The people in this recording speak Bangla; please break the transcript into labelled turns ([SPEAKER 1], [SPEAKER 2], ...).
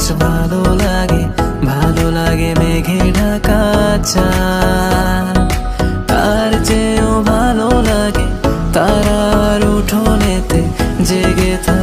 [SPEAKER 1] আকাশ ভালো লাগে ভালো লাগে মেঘে ঢাকা চার তার চেয়েও ভালো লাগে তারার উঠোনেতে জেগে থাকে।